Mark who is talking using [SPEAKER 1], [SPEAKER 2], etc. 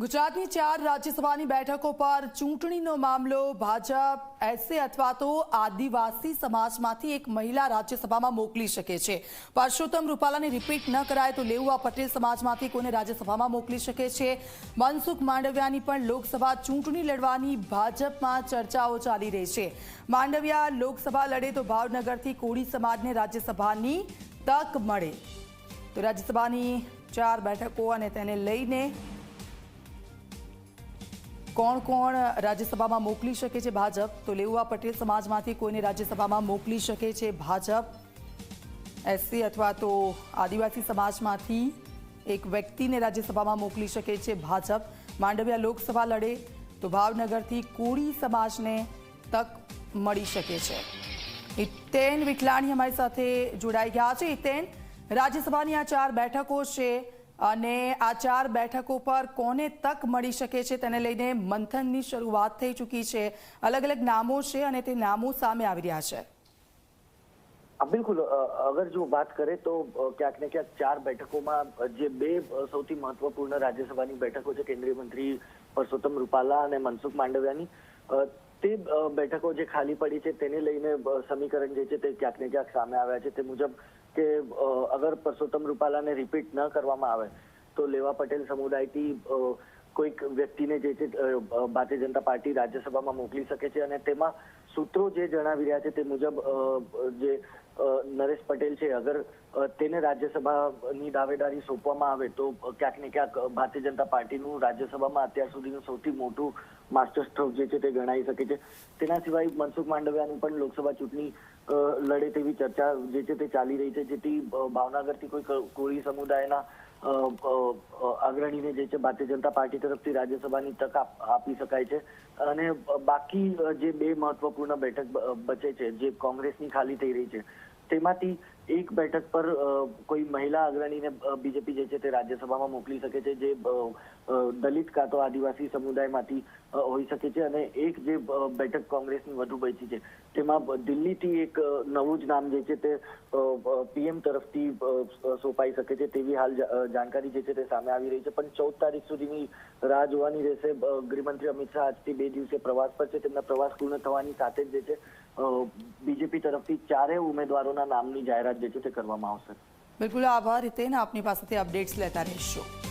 [SPEAKER 1] ગુજરાતની ચાર રાજ્યસભાની બેઠકો પર ચૂંટણીનો મામલો ભાજપ એસે અથવા તો આદિવાસી સમાજમાંથી એક મહિલા રાજ્યસભામાં મોકલી શકે છે. પરસોત્તમ રૂપાલાને રિપીટ ન કરાય તો લેઉવા પટેલ સમાજમાંથી કોને રાજ્યસભામાં મોકલી શકે છે. મનસુખ માંડવિયાની પણ લોકસભા ચૂંટણી લડવાની ભાજપમાં ચર્ચાઓ ચાલી રહી છે. માંડવિયા લોકસભા લડે તો ભાવનગરથી કોળી સમાજને રાજ્યસભાની તક મળે. તો રાજ્યસભાની ચાર બેઠકો અને તેને લઈને કોણ કોણ રાજ્યસભામાં મોકલી શકે છે ભાજપ? તો લેઉવા પટેલ સમાજમાંથી કોઈને રાજ્યસભામાં મોકલી શકે છે ભાજપ? એસસી અથવા તો આદિવાસી સમાજમાંથી એક વ્યક્તિને રાજ્યસભામાં મોકલી શકે છે ભાજપ? માંડવિયા લોકસભા લડે તો ભાવનગરથી કોળી સમાજને તક મળી શકે છે. ઇતેન વિઠલાણી અમારી સાથે જોડાઈ ગયા છે. ઇતેન રાજ્યસભાની આ ચાર બેઠકો છે. અને આ ચાર બેઠકો પર કોને તક મળી શકે છે તેને લઈને મંથનની શરૂઆત થઈ ચૂકી છે. અલગ અલગ નામો છે અને તે નામો સામે આવી રહ્યા છે.
[SPEAKER 2] બિલકુલ. અગર જો વાત કરે તો ક્યાંક ને ક્યાંક ચાર બેઠકોમાં જે બે સૌથી મહત્વપૂર્ણ રાજ્યસભાની બેઠકો છે, કેન્દ્રીય મંત્રી પરસોત્તમ રૂપાલા અને મનસુખ માંડવિયાની તે બેઠકો જે ખાલી પડી છે તેને લઈને સમીકરણ જે છે તે ક્યાંક ને ક્યાંક સામે આવ્યા છે. તે મુજબ કે અગર પરસોત્તમ રૂપાલાને રિપીટ ન કરવામાં આવે, તો લેવા પટેલ સમુદાયથી કોઈક વ્યક્તિને જે છે ભારતીય જનતા પાર્ટી રાજ્યસભામાં મોકલી શકે છે અને તેમાં સૂત્રો જે જણાવી રહ્યા છે તે મુજબ જે નરેશ પટેલ છે. અગર તેને રાજ્યસભાની દાવેદારી સોંપવામાં આવે તો ક્યાંક ને ક્યાંક ભારતીય જનતા પાર્ટીનું રાજ્યસભામાં અત્યાર સુધીનું સૌથી મોટું માસ્ટર સ્ટ્રોક જે છે તે ગણાઈ શકે છે. તેના સિવાય મનસુખ માંડવિયાની પણ લોકસભા ચૂંટણી લડે તેવી ચર્ચા જે છે તે ચાલી રહી છે. જેથી ભાવનગરથી કોઈ કોળી સમુદાયના અગ્રણીને જે છે ભારતીય જનતા પાર્ટી તરફથી રાજ્યસભાની તક આપી શકાય છે. અને બાકી જે બે મહત્વપૂર્ણ બેઠક બચે છે, જે કોંગ્રેસની ખાલી થઈ રહી છે તેમાંથી એક બેઠક પર કોઈ મહિલા અગ્રણીને બીજેપી જે છે તે રાજ્યસભામાં મોકલી શકે છે, જે દલિત કાં તો આદિવાસી સમુદાયમાંથી હોઈ શકે છે અને એક જે બેઠક કોંગ્રેસની વધુ બચી છે. તેમાં દિલ્હીથી એક નવું જ નામ જે છે તે પીએમ તરફથી સોંપાઈ શકે છે તેવી હાલ જાણકારી જે છે તે સામે આવી રહી છે. પણ ચૌદ તારીખ સુધીની રાહ જોવાની રહેશે. ગૃહમંત્રી અમિત શાહ આજથી બે દિવસે પ્રવાસ પર છે. તેમના પ્રવાસ પૂર્ણ થવાની સાથે જ જે છે બીજેપી તરફથી ચારેય ઉમેદવારોના નામની જાહેરાત જે છે તે કરવામાં આવશે.
[SPEAKER 1] બિલકુલ આભાર હિતેન, આપની પાસેથી અપડેટ્સ લેતા રહીશું.